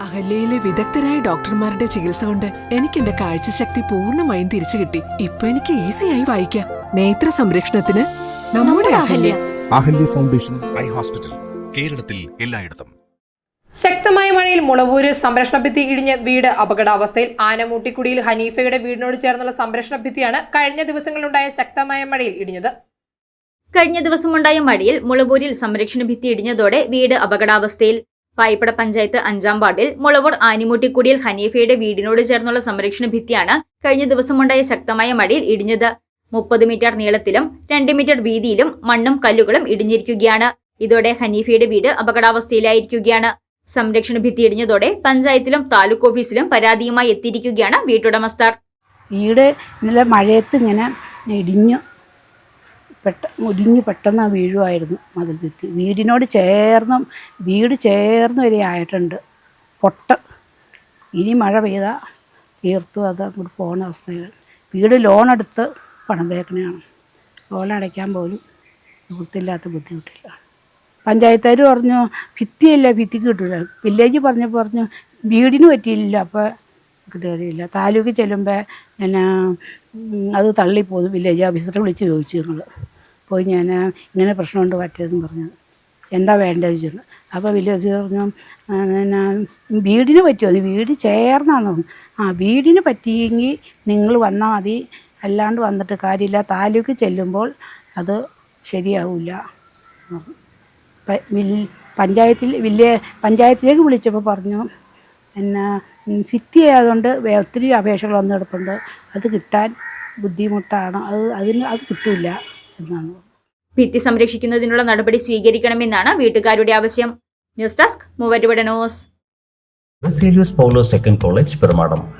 അഹല്യയിലെ വിദഗ്ധരായ ഡോക്ടർമാരുടെ ചികിത്സ കൊണ്ട് എനിക്ക് എന്റെ കാഴ്ചശക്തി പൂർണമായും തിരിച്ചു കിട്ടി. ഇപ്പൊ എനിക്ക് ഈസിയായി വായിക്കാം. നേത്ര സംരക്ഷണത്തിന് നമ്മുടെ Ahalya. Ahalya. Foundation eye hospital കേരളത്തിൽ എല്ലായിടത്തും. ശക്തമായ മഴയിൽ മുളവൂര് സംരക്ഷണ ഭിത്തി ഇടിഞ്ഞ് വീട് അപകടാവസ്ഥയിൽ ആനമൂട്ടിക്കുടിയിൽ ഹനീഫയുടെ വീടിനോട് ചേർന്നുള്ള സംരക്ഷണ ഭിത്തിയാണ് കഴിഞ്ഞ ദിവസങ്ങളിലുണ്ടായ ശക്തമായ മഴയിൽ ഇടിഞ്ഞത്. കഴിഞ്ഞ ദിവസമുണ്ടായ മഴയിൽ മുളവൂരിൽ സംരക്ഷണ ഭിത്തി ഇടിഞ്ഞതോടെ വീട് അപകടാവസ്ഥയിൽ പായിപ്പട പഞ്ചായത്ത് അഞ്ചാം വാർഡിൽ മുളവൂർ ആനിമുട്ടിക്കുടിയിൽ ഹനീഫയുടെ വീടിനോട് ചേർന്നുള്ള സംരക്ഷണ ഭിത്തിയാണ് കഴിഞ്ഞ ദിവസമുണ്ടായ ശക്തമായ മഴയിൽ ഇടിഞ്ഞത്. മുപ്പത് മീറ്റർ നീളത്തിലും രണ്ട് മീറ്റർ വീതിയിലും മണ്ണും കല്ലുകളും ഇടിഞ്ഞിരിക്കുകയാണ്. ഇതോടെ ഹനീഫയുടെ വീട് അപകടാവസ്ഥയിലായിരിക്കുകയാണ്. സംരക്ഷണ ഭിത്തി ഇടിഞ്ഞതോടെ പഞ്ചായത്തിലും താലൂക്ക് ഓഫീസിലും പരാതിയുമായി എത്തിയിരിക്കുകയാണ് വീട്ടുടമസ്ഥർ. വീട് ഇന്നലെ മഴയത്ത് ഇങ്ങനെ ഇടിഞ്ഞു പെട്ട ഇടിഞ്ഞ് പെട്ടെന്ന് വീഴുമായിരുന്നു മതിൽ ഭിത്തി വീടിനോട് ചേർന്നും വീട് ചേർന്ന് വരെ ആയിട്ടുണ്ട്. പൊട്ട. ഇനി മഴ പെയ്താൽ തീർത്തു അത് അങ്ങോട്ട് പോകുന്ന അവസ്ഥകൾ. വീട് ലോൺ എടുത്ത് പണം തേക്കണയാണ്. ലോൺ അടയ്ക്കാൻ പോലും നിവൃത്തിയില്ലാത്ത ബുദ്ധിമുട്ടില്ല. പഞ്ചായത്തുകാർ പറഞ്ഞു ഭിത്തിയല്ല ഭിത്തിക്ക് കിട്ടില്ല വില്ലേജ് പറഞ്ഞപ്പോൾ പറഞ്ഞു വീടിന് പറ്റിയില്ല അപ്പോൾ കിട്ടുകയില്ല. താലൂക്ക് ചെല്ലുമ്പോൾ പിന്നെ അത് തള്ളിപ്പോകും വില്ലേജ് ഓഫീസറെ വിളിച്ച് ചോദിച്ചു ഞങ്ങൾ പോയി ഞാൻ ഇങ്ങനെ പ്രശ്നമുണ്ട് പറ്റിയതെന്ന് പറഞ്ഞത്. എന്താ വേണ്ടത് ചോദിച്ചു. അപ്പോൾ വില്ലേജ് ഓഫീസർ പറഞ്ഞു പിന്നെ വീടിന് പറ്റുമോ? അത് വീട് ചേർന്നാന്ന് പറഞ്ഞു. ആ വീടിന് പറ്റിയെങ്കിൽ നിങ്ങൾ വന്നാൽ മതി. അല്ലാണ്ട് വന്നിട്ട് കാര്യമില്ല. താലൂക്ക് ചെല്ലുമ്പോൾ അത് ശരിയാവില്ല എന്ന് പഞ്ചായത്തിൽ വില്ലേ പഞ്ചായത്തിലേക്ക് വിളിച്ചപ്പോൾ പറഞ്ഞു പിന്നെ ഉം, ഭിത്തി ആയതുകൊണ്ട് ഒത്തിരി അപേക്ഷകൾ വന്നു കിടപ്പുണ്ട് അത് കിട്ടാൻ ബുദ്ധിമുട്ടാണ്. അത് അതിന് അത് കിട്ടില്ല എന്നാണ്. ഭിത്തി സംരക്ഷിക്കുന്നതിനുള്ള നടപടി സ്വീകരിക്കണമെന്നാണ് വീട്ടുകാരുടെ ആവശ്യം. ന്യൂസ് ഡെസ്ക് മൂവറ്റുപടനോസ് news. Second college Perumadam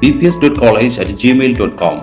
bps.college at gmail.com.